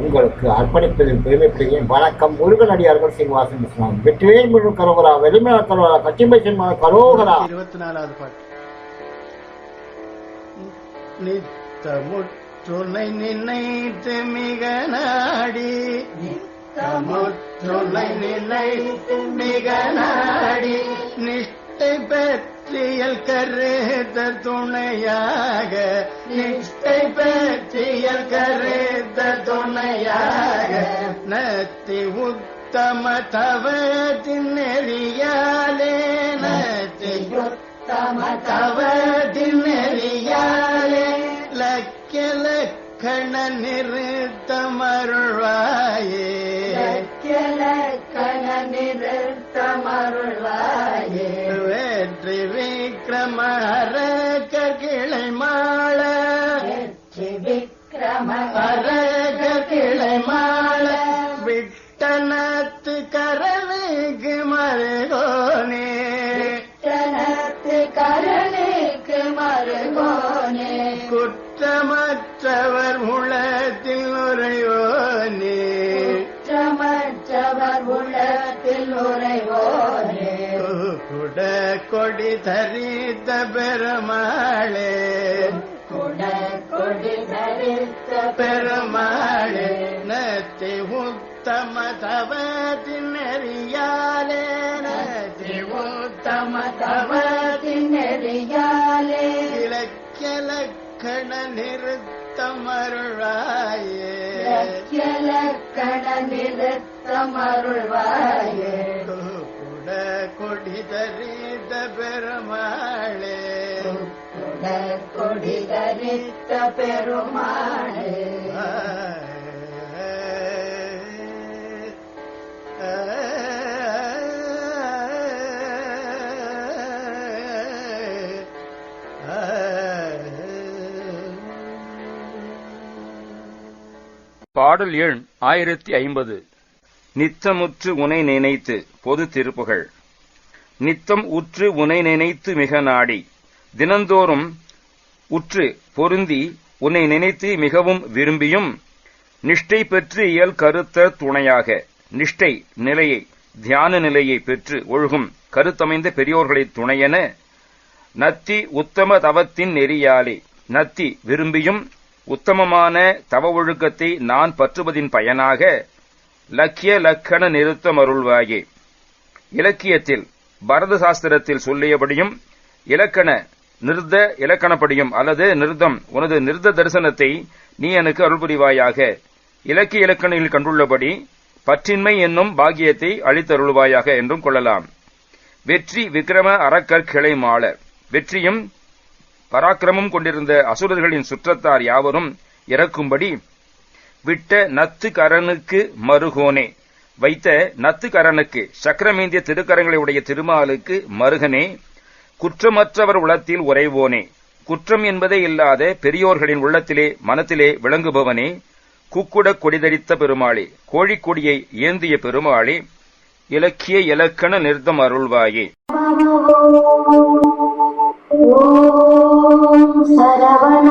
உங்களுக்கு அர்ப்பணிப்பதில் பெருமைப்படுகிறேன் வணக்கம். முருகனடியார்கள் சீனிவாசன் இஸ்லாம் வெற்றிவேல் முழு கரோகரா வெளிமல கரோகரா கச்சிம்பை சின்மா கரோகரா. இருபத்தி நாலாவது பாட்டு நித்தமுற்றுனை நினைத்து மிக நாடி. நித்தமுற்றுனை நினைத்து மிக நாடி. நிஷ்டை பற்றியல் கருத்த துணையாக. நிஷ்டை பற்றியல் கருத்த துணையாக. நத்தி உத்தம தவத்தின் நெறியாலே. நத்தி உத்தம தவத்தின் நெறியாலே. லக்கிய லக்கண நிறை லக்கண நிறுத்தமருள்வாயே வெற்றி விக்ரமர கிளை மாள வெற்றி விக்ரம கிளை மாள விட்டனத்து கரலுக்கு மருகோனே. விட்டனத்து கரலுக்கு மருகோனே. குற்றமற்றவர் உளத்தில் உரையோனே உளத்தில் உரைவோனே குட கொடி தரித்த பெருமாளே. குட கொடி தரித்த பெருமாளே. நத்தி உத்தம தவத்தின் நெறியாலே நத்தி உத்தம தவத்தின் நெறியாலே இலக்கியலக்கண நிறுத்தமருளாயே இலக்கியலக்கண நிறுத்தமருள்வாயே குட கொடி தரித்த பெருமாளே. குட கொடி தரித்த பெருமாளே. பாடல் எண் ஆயிரத்தி ஐம்பது. நித்தமுற்று உனை நினைத்து பொது திருப்புகள். நித்தம் உற்று உனை நினைத்து மிக நாடி தினந்தோறும் உற்று பொருந்தி உன்னை நினைத்து மிகவும் விரும்பியும் நிஷ்டை பெற்று இயல் கருத்த துணையாக நிஷ்டை நிலையை தியான நிலையை பெற்று ஒழுகும் கருத்தமைந்த பெரியோர்களை துணையென நத்தி உத்தம தவத்தின் நெறியாலே நத்தி விரும்பியும் உத்தமமான தவ ஒழுக்கத்தை நான் பற்றுவதின் பயனாக லக்கிய லக்கண நிறுத்தம் அருள்வாயே. இலக்கியத்தில் பரத சாஸ்திரத்தில் சொல்லியபடியும் இலக்கண நிறுத்த இலக்கணப்படியும் அல்லது நிறுத்தம் உனது நிறுத்த தரிசனத்தை நீ எனக்கு அருள் புரிவாயாக இலக்கிய இலக்கணில் கண்டுள்ளபடி பற்றின்மை என்னும் பாக்கியத்தை அளித்தருள்வாயாக என்றும் கொள்ளலாம். வெற்றி விக்ரம அறக்கற் கிளை மாள வெற்றியும் பராக்கிரமும் கொண்டிருந்த அசுரர்களின் சுற்றத்தார் யாவரும் இறக்கும்படி விட்ட நத்து கரனுக்கு மருகோனே. வைத்த நத்து கரனுக்கு சக்கரமேந்திய திருக்கரங்களை உடைய திருமாலுக்கு மருகனே குற்றமற்றவர் உளத்தில் உறைவோனே. குற்றம் என்பதே இல்லாத பெரியோர்களின் உள்ளத்திலே மனத்திலே விளங்குபவனே. குக்குட கொடிதரித்த பெருமாளே கோழிக்கொடியை ஏந்திய பெருமாளே இலக்கிய இலக்கண நிறுத்தம் அருள்வாயே. சரவண